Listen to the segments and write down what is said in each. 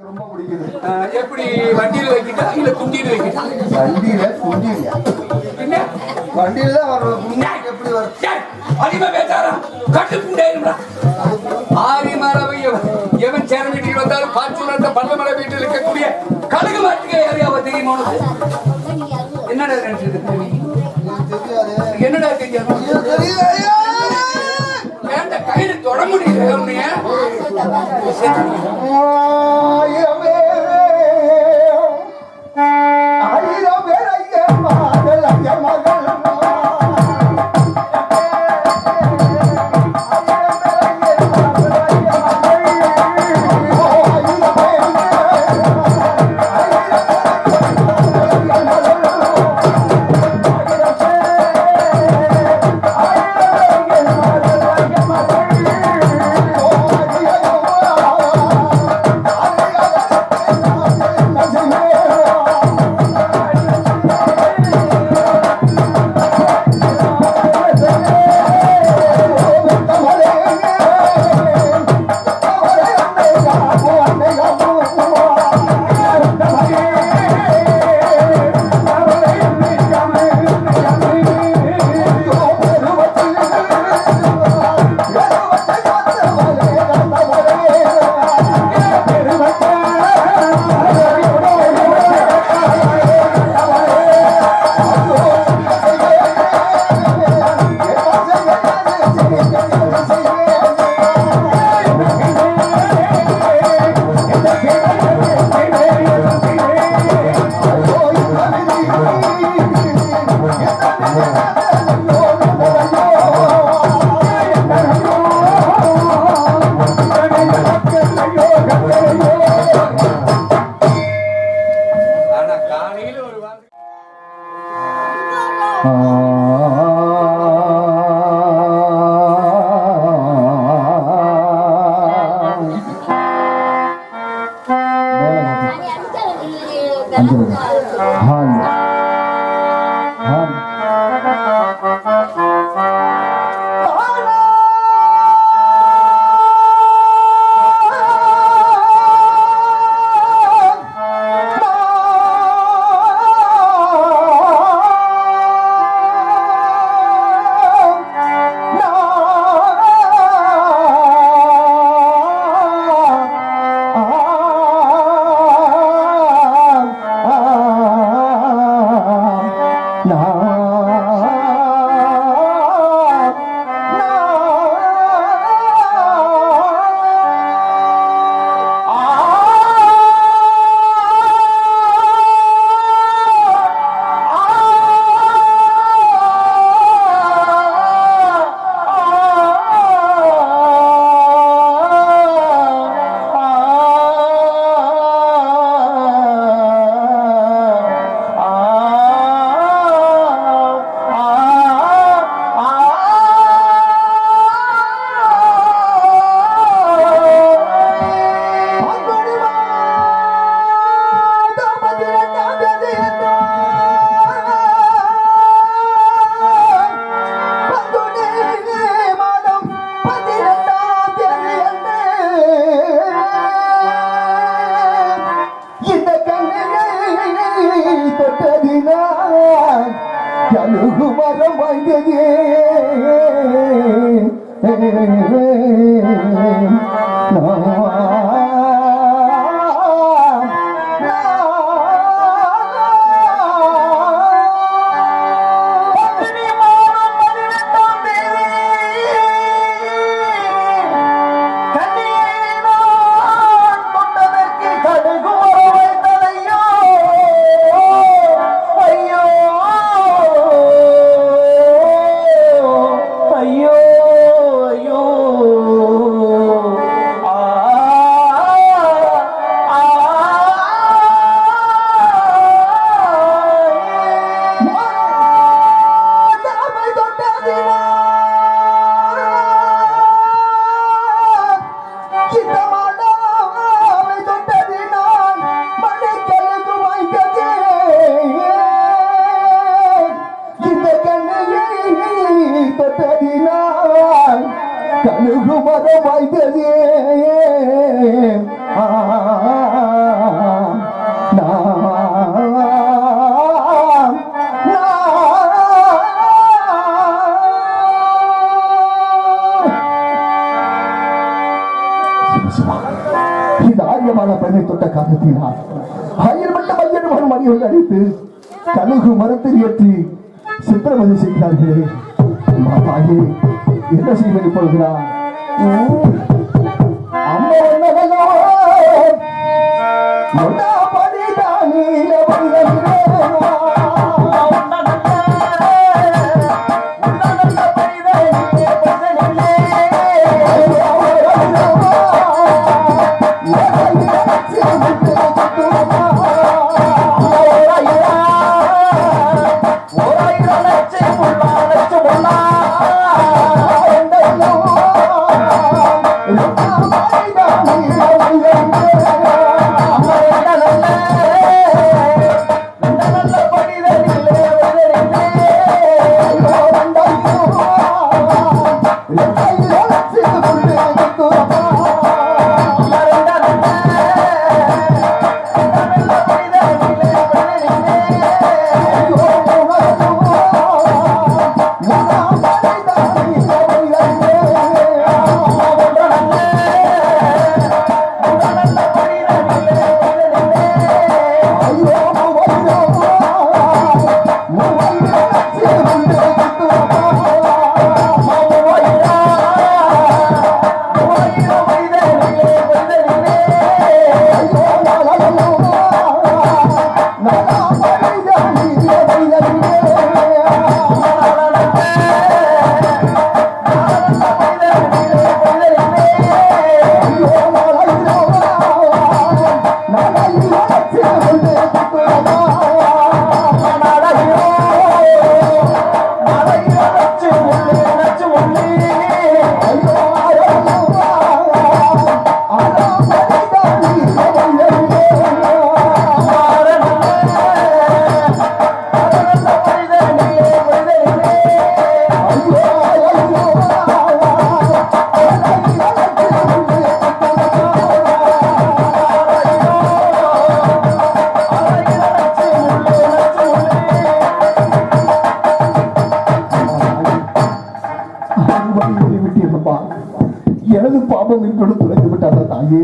ரொம்ப பிடிக்குது. எப்படி வண்டியில வைக்கிட்டா இல்ல குண்டியில வைக்கிட்டா? வண்டியில குண்டியில. வண்டியில தான் வரும். எப்படி வரும்? பேசாரா கட்டு மரபை எவன் எவன் சேர வீட்டுக்கு வந்தாலும் பாச்சூரத்த பல்லமலை வீட்டில் இருக்கக்கூடிய கழுகு மாட்டுக்கு ஏரியாவை தெரியுமா என்னடா நினைச்சிட்டு இருக்க நீ? தெரியாது என்னடா தெரியாது. ஏன்டா கையில தொட முடியல இந்த Yeah. வாய்த்தது இந்த ஆரியமான பெண்ணை தொட்ட காரணத்தினால் ஆயிரம் மட்டும் ஐயன் மணிகள் அடித்து கழுகு மரத்தில் ஏற்றி என்ன செய்வது போகிறான் 哦 எனது பாபம் என்னோடு துளைந்து விட்டாத தாயே.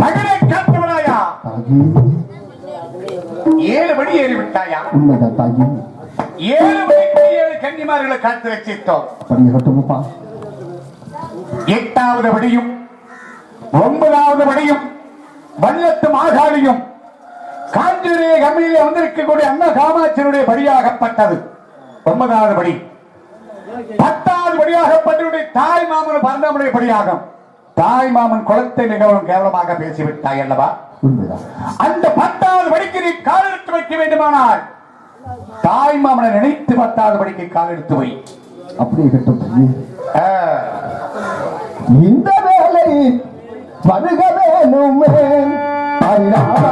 மகனே காத்தவனாயா ஏழு மணி ஏறி விட்டாயா? உண்மைதான் தாயே. ஏழு மணிக்கு ஏழு கன்னிமார்களை காத்து வச்சிட்டோம் படியாகட்டுமப்பா எட்டாவது படியும் ஒன்பதாவது படியும் வல்லத்து மாகாளியும் காஞ்சியுடைய கம்மியிலே வந்திருக்கக்கூடிய அண்ணா காமாட்சியனுடைய படியாகப்பட்டது. ஒன்பதாவது படி. பத்தாவது படியாகப்பட்டவருடைய தாய் மாமன் பரந்தமுடைய படியாகும். தாய் மாமன் குளத்தை மிகவும் கேவலமாக பேசிவிட்டாய் அல்லவா? அந்த பத்தாவது படிக்கு நீ கால் எடுத்து வைக்க வேண்டுமானால். தாய் மாமனை நினைத்து பத்தாவது படிக்கு கால் எடுத்து வை. அப்படியே கட்டும். இந்த வேலை வருக வேணுமே. அரிராமா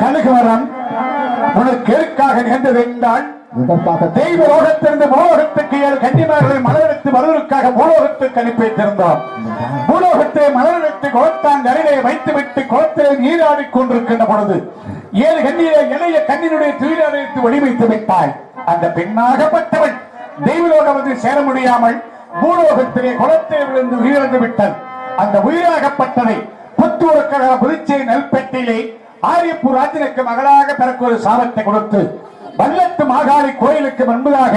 கழுகுவரம் உனக்கு எதுக்காக நிகழ்ந்தது என்றால் இதற்காக தெய்வ லோகத்திலிருந்து பூலோகத்துக்கு ஏழு கன்னிமார்களை மலரெடுத்து வருவதற்காக பூலோகத்துக்கு அனுப்பி வைத்திருந்தோம். பூலோகத்தை மலரெடுத்து குளத்தாங்கரையிலே வைத்துவிட்டு குளத்திலே நீராடிக் கொண்டிருக்கின்ற பொழுது ஏழு கண்ணியை இளைய கண்ணினுடைய துயிலடைத்து வடிவைத்து விட்டாய் அந்த பெண்ணாகப்பட்டவள் தெய்வலோகம் வந்து சேர முடியாமல் பூலோகத்திலே குளத்தை விழுந்து உயிரிழந்து விட்டது அந்த உயிராகப்பட்டதை புத்தூருக்காக புதுச்சேரி நெல்பெட்டியிலே ஆரியப்பூர் ராஜனுக்கு மகளாக பிறக்க ஒரு சாபத்தை கொடுத்து வல்லத்து மாகாளி கோயிலுக்கு முன்பதாக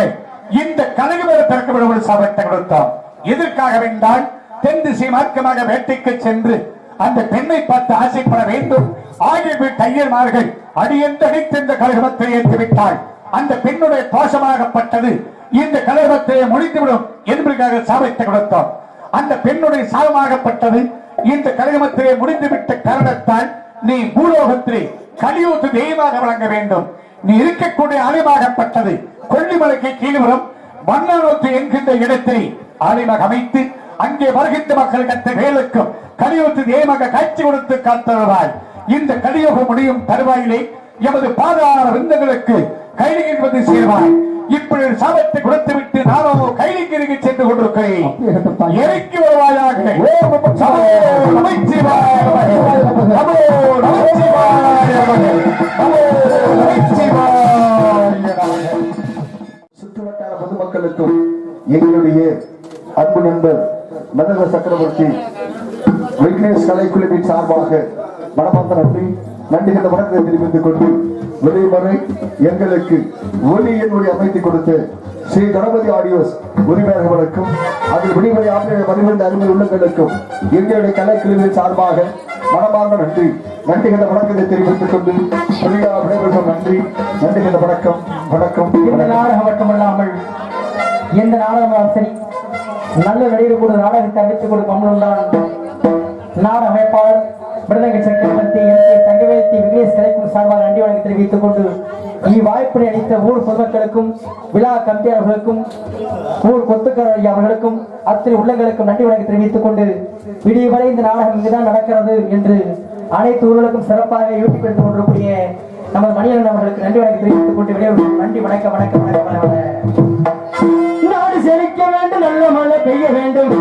இந்த கனகுமர பிறக்கப்பட ஒரு சாபத்தை கொடுத்தோம் எதற்காக வென்றால் தென் திசை மார்க்கமாக வேட்டைக்கு சென்று அந்த பெண்ணை பார்த்து ஆசைப்பட வேண்டும். ஆகிய தையர்மார்கள் அடியென்று அடித்து இந்த கழகத்தை ஏற்றிவிட்டாள். அந்த பெண்ணுடைய தோஷமாகப்பட்டது இந்த கழகத்தை முடித்துவிடும் என்பதற்காக சாபத்தை கொடுத்தோம் அந்த பெண்ணுடைய சாபமாகப்பட்டது இந்த கலகமத்திலே முடிந்துவிட்ட காரணத்தால் நீ பூலோகத்திலே கலியூத்து தெய்வமாக வழங்க வேண்டும். நீ இருக்கக்கூடிய ஆலயமாகப்பட்டது கொல்லிமலைக்கு கீழ்வரும் மன்னாரத்து என்கின்ற இடத்தை ஆலயமாக அமைத்து அங்கே வருகின்ற மக்கள் கற்ற வேலுக்கும் கலியுகத்து தெய்வமாக காட்சி கொடுத்து காத்தருவாய். இந்த கலியோகம் முடியும் தருவாயிலே எமது பாதாள விந்தங்களுக்கு என்பது செய்வாய் இப்படி ஒரு சாபத்தை கொடுத்து விட்டு நானும் இருக்கு சென்று கொண்டிருக்கிறேன். இறக்கி வருவாயாக. சுற்றுவட்டார பொதுமக்களுக்கும் எங்களுடைய அன்பு நண்பர் மதக சக்கரவர்த்தி விக்னேஷ் கலைக்குழுவின் சார்பாக மனமார்ந்த நன்றி நன்றி என்ற வணக்கத்தை தெரிவித்துக் கொண்டு வெளிவரை எங்களுக்கு ஒலி என்னுடைய அமைத்து கொடுத்து ஸ்ரீ கணபதி ஆடியோஸ் உரிமையாளர்களுக்கும் அதில் விடுமுறை ஆசிரியர் பதினெண்டு அருமை உள்ளங்களுக்கும் எங்களுடைய கலைக்குழுவின் சார்பாக மனமார்ந்த நன்றி. நன்றி என்ற வணக்கத்தை தெரிவித்துக் கொண்டு பிரியா விடைபெறும் நன்றி. நன்றி என்ற வணக்கம். வணக்கம். இந்த நாடகம் மட்டுமல்லாமல் எந்த நாடகமாலும் சரி நல்ல கூட நாடகத்தை அமைத்துக் கொடுக்கும் அம்மனுடன் நாடக அமைப்பாளர் மிருதங்க சக்கரவர்த்தி எனக்கு தங்கவேத்தி விக்னேஷ் கலைக்கும் சார்பாக நன்றி வணக்கம் தெரிவித்துக் கொண்டு இவ்வாய்ப்பினை அளித்த ஊர் பொதுமக்களுக்கும் விழா கம்பியாளர்களுக்கும் ஊர் கொத்துக்கார அவர்களுக்கும் அத்தனை உள்ளங்களுக்கும் நன்றி வணக்கம் தெரிவித்துக் கொண்டு விடிய வரை இந்த நாடகம் இங்குதான் நடக்கிறது என்று அனைத்து ஊர்களுக்கும் சிறப்பாக யூடியூப் எடுத்து கொண்டிருக்கூடிய நமது மணியன் அவர்களுக்கு நன்றி வணக்கம் தெரிவித்துக் கொண்டு விடைபெறும் நன்றி வணக்கம் வணக்கம் வணக்கம் வணக்கம். நாடு செழிக்க வேண்டும் நல்ல மழை பெய்ய வேண்டும்.